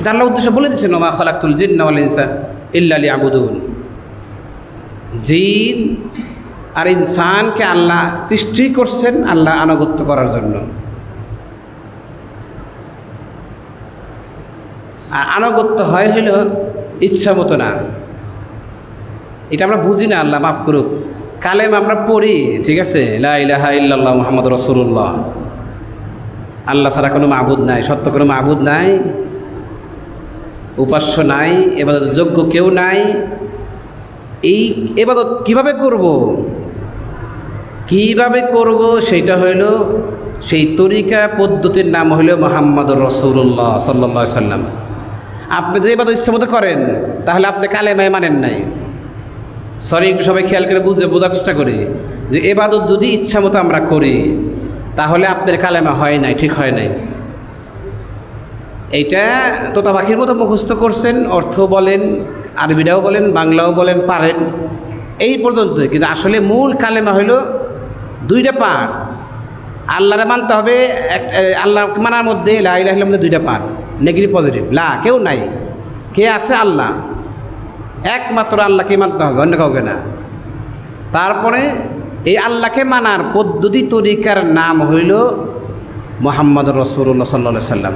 কিন্তু আল্লাহ উদ্দেশ্য বলে দিচ্ছেন ওমা খালাকুল জিন্নাওয়াল ইনসা ইল্লালি আবুদুন জিন আর ইনসানকে আল্লাহ সৃষ্টি করছেন আল্লাহ আনুগত্য করার জন্য। আর আনুগত্য হয় হইল ইচ্ছা মতো না। এটা আমরা বুঝি না, আল্লাহ মাফ করুক। কালেম আমরা পড়ি, ঠিক আছে? লা ইলাহা ইল্লাল্লাহ মোহাম্মদ রসুল্লাহ আল্লাহ ছাড়া কোনো মাবুদ নাই, সত্য কোনো মাবুদ নাই? উপাস্য নাই এবাদত যোগ্য কেউ নাই। এই এবাদত কীভাবে করব? কীভাবে করব? সেটা হইল, সেই তরিকা পদ্ধতির নাম হইল মোহাম্মদ রসুল্লাহ সাল্লা সাল্লাম। আপনি যে এবাদত ইচ্ছা মতো করেন, তাহলে আপনি কালেমায় মানেন নাই। সরি, একটু সবাই খেয়াল করে বুঝে, বোঝার চেষ্টা করি যে এবাদত যদি ইচ্ছা মতো আমরা করি, তাহলে আপনার কালেমা হয় নাই, ঠিক হয় নাই। এইটা তোতা পাখির মতো মুখস্থ করছেন, অর্থ বলেন, আরবিরাও বলেন, বাংলাও বলেন, পারেন। এই পর্যন্তই। কিন্তু আসলে মূল কালেমা হইল দুইটা পাঠ। আল্লাহরে মানতে হবে এক আল্লাহ মানার মধ্যে লা ইলাহা ইল্লাল্লাহর মধ্যে দুইটা পাঠ। Negative, positive. লা, কেউ নাই। কে আছে? আল্লাহ। একমাত্র আল্লাহকে মানতে হবে, অন্য কাউকে না। তারপরে এই আল্লাহকে মানার পদ্ধতি, তরিকার নাম হইল মোহাম্মদ রসুল্লাহ সাল্লা সাল্লাম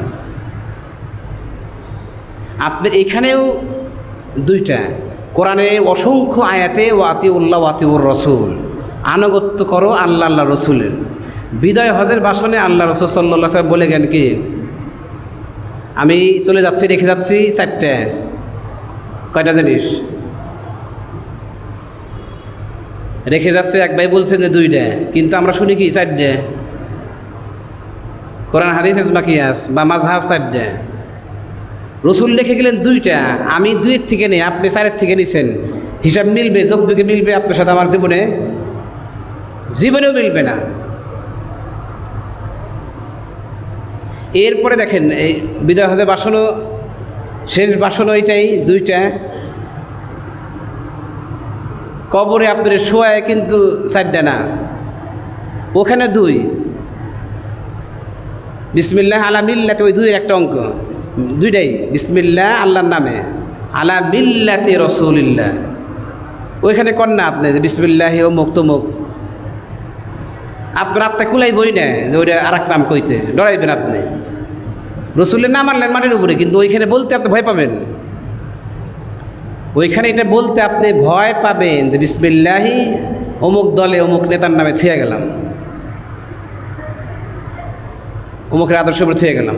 আপনি এখানেও দুইটা। কোরআনের অসংখ্য আয়াতে ওয়াতি উল্লাহ ওয়াতি উর রসুল। আনুগত্য করো আল্লাহ আল্লাহ রসুলের। বিদায় হজের বাসনে আল্লাহ রসুল সাল্লা সাহেব বলে গেন কি, আমি চলে যাচ্ছি, রেখে যাচ্ছি চারটে। কয়টা জিনিস? রেখে যাচ্ছে, এক ভাই বলছেন যে দুইটা। কিন্তু আমরা শুনি কি, চারটে। কোরআন, হাদিস মাকিয়াস বা মাঝহাব চারটে। রসুল লিখে গেলেন দুইটা, আমি দুইয়ের থেকে নেই, আপনি চারের থেকে নিছেন। হিসাব মিলবে যোগ যোগবিকে মিলবে, আপনার সাথে আমার জীবনে, জীবনেও মিলবে না। এরপরে দেখেন, এই বিদায় হজের বাসনও, শেষ বাসন ওইটাই দুইটা। কবরে আপনার শোয়ায় কিন্তু চারটা না, ওখানে দুই। বিসমিল্লাহ আলা মিল্লাতে ওই দুইয়ের একটা অঙ্ক। দুইটাই বিসমিল্লা আল্লাহর নামে। আলা মিল্লাতে রসুলিল্লাহ। ওইখানে কর না আপনি যে বিসমিল্লাহি ও মুখ আপনার আপনি কুলাই বই না যে ওইটা আর এক নাম কইতে, ডরাইবেন আপনি। রসুলের নাম আনলেন মাটির উপরে, কিন্তু ওইখানে বলতে আপনি ভয় পাবেন। ওইখানে এটা বলতে আপনি ভয় পাবেন যে বিসমিল্লাহি অমুক দলে অমুক নেতার নামে থুয়ে গেলাম। অমুকের আদর্শ উপরে থুয়ে গেলাম।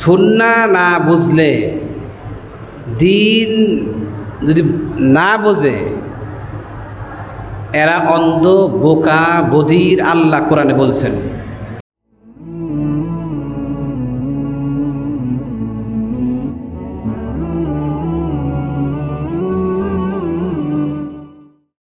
সুন্না না বুঝলে দিন যদি না বোঝে এরা অন্ধ বোকা বধির আল্লাহ কোরআনে বলছেন।